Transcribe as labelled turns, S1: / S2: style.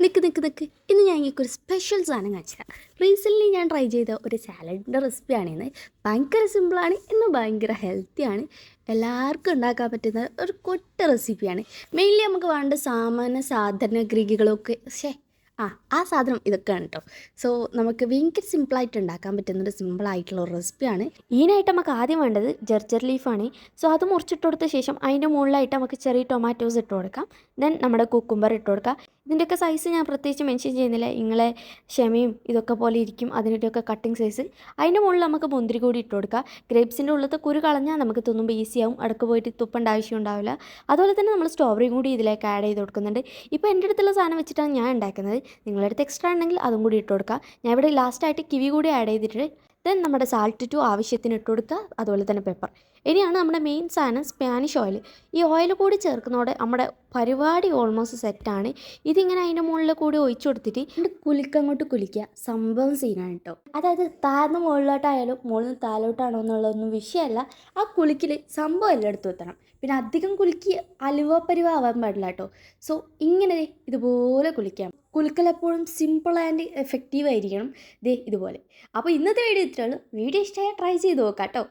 S1: നിൽക്ക് നിൽക്ക് നിൽക്ക് ഇന്ന് ഞാൻ നിങ്ങൾക്ക് ഒരു സ്പെഷ്യൽ സാധനം കാണിച്ചുതരാം. റീസെന്റ്ലി ഞാൻ ട്രൈ ചെയ്ത ഒരു സാലഡിന്റെ റെസിപ്പിയാണ് ഇന്ന് ഭയങ്കര സിമ്പിളാണ് ഇന്ന് ഭയങ്കര ഹെൽത്തിയാണ് എല്ലാവർക്കും ഉണ്ടാക്കാൻ പറ്റുന്ന ഒരു കൊട്ട റെസിപ്പിയാണ് മെയിൻലി നമുക്ക് വേണ്ട സാമാന്യ സാധനഗ്രികളൊക്കെ ശേ ആ ആ സാധനം ഇതൊക്കെയാണ് കേട്ടോ സോ നമുക്ക് ഭയങ്കര സിമ്പിളായിട്ട് ഉണ്ടാക്കാൻ പറ്റുന്ന ഒരു സിമ്പിളായിട്ടുള്ള റെസിപ്പിയാണ്
S2: ഇതിനായിട്ട് നമുക്ക് ആദ്യം വേണ്ടത് ജർജർ ലീഫാണ് സോ അത് മുറിച്ചിട്ട് കൊടുത്ത ശേഷം അതിന്റെ മുകളിലായിട്ട് നമുക്ക് ചെറിയ ടൊമാറ്റോസ് ഇട്ട് കൊടുക്കാം. ദെൻ നമ്മുടെ കുക്കുംബർ ഇട്ട് കൊടുക്കാം. ഇതിന്റെയൊക്കെ സൈസ് ഞാൻ പ്രത്യേകിച്ച് മെൻഷൻ ചെയ്യുന്നില്ല. നിങ്ങളെ ക്ഷമയും ഇതൊക്കെ പോലെ ഇരിക്കും. അതിന്റെയൊക്കെ കട്ടിങ് സൈസ് അതിന്റെ മുകളിൽ നമുക്ക് മുന്തിരി കൂടി ഇട്ട് കൊടുക്കാം. ഗ്രേപ്സിന്റെ ഉള്ളത്തെ കുരു കളഞ്ഞാൽ നമുക്ക് തിന്നുമ്പോൾ ഈസിയാവും അടുക്ക് പോയിട്ട് തുപ്പേണ്ട ആവശ്യം ഉണ്ടാവില്ല. അതുപോലെ തന്നെ നമ്മൾ സ്ട്രോബെറിയും കൂടി ഇതിലേക്ക് ആഡ് ചെയ്ത് കൊടുക്കുന്നുണ്ട്. ഇപ്പോൾ എന്റെ അടുത്തുള്ള സാധനം വെച്ചിട്ടാണ് ഞാൻ ഉണ്ടാക്കുന്നത്. നിങ്ങളുടെ അടുത്ത് എക്സ്ട്രാ ഉണ്ടെങ്കിൽ അതും കൂടി ഇട്ട് കൊടുക്കുക ഞാൻ ഇവിടെ ലാസ്റ്റായിട്ട് കിവി കൂടി ആഡ് ചെയ്തിട്ട് ദെൻ നമ്മുടെ സാൾട്ട് ടു ആവശ്യത്തിന് ഇട്ട് കൊടുക്കുക അതുപോലെ തന്നെ പെപ്പർ ഇനിയാണ് നമ്മുടെ മെയിൻ സാധനം സ്പാനിഷ് ഓയിൽ ഈ ഓയിൽ കൂടി ചേർക്കുന്നതോടെ നമ്മുടെ പരിപാടി ഓൾമോസ്റ്റ് സെറ്റാണ് ഇതിങ്ങനെ അതിന്റെ മുകളിൽ കൂടി ഒഴിച്ചു കൊടുത്തിട്ട്
S1: കുലുക്കങ്ങോട്ട് കുലിക്കുക സംഭവം സീനാണ് കേട്ടോ അതായത് താഴ്ന്ന് മുകളിലോട്ടായാലും മുകളിൽ താഴോട്ടാണോ എന്നുള്ളതൊന്നും വിഷയമല്ല. ആ കുലിക്കിൽ സംഭവം എല്ലായിടത്തും എത്തണം. പിന്നെ അധികം കുലുക്കി അലുവ പരിവാവാൻ പാടില്ല കേട്ടോ സോ ഇങ്ങനെ ഇതുപോലെ കുലിക്കാം കുലുക്കൽ എപ്പോഴും സിമ്പിൾ ആൻഡ് എഫക്റ്റീവ് ആയിരിക്കണം. ദേ ഇതുപോലെ. അപ്പോൾ ഇന്നത്തെ വീഡിയോ ഇത്രയുള്ളൂ വീഡിയോ ഇഷ്ടമായ ട്രൈ ചെയ്ത് നോക്കാം കേട്ടോ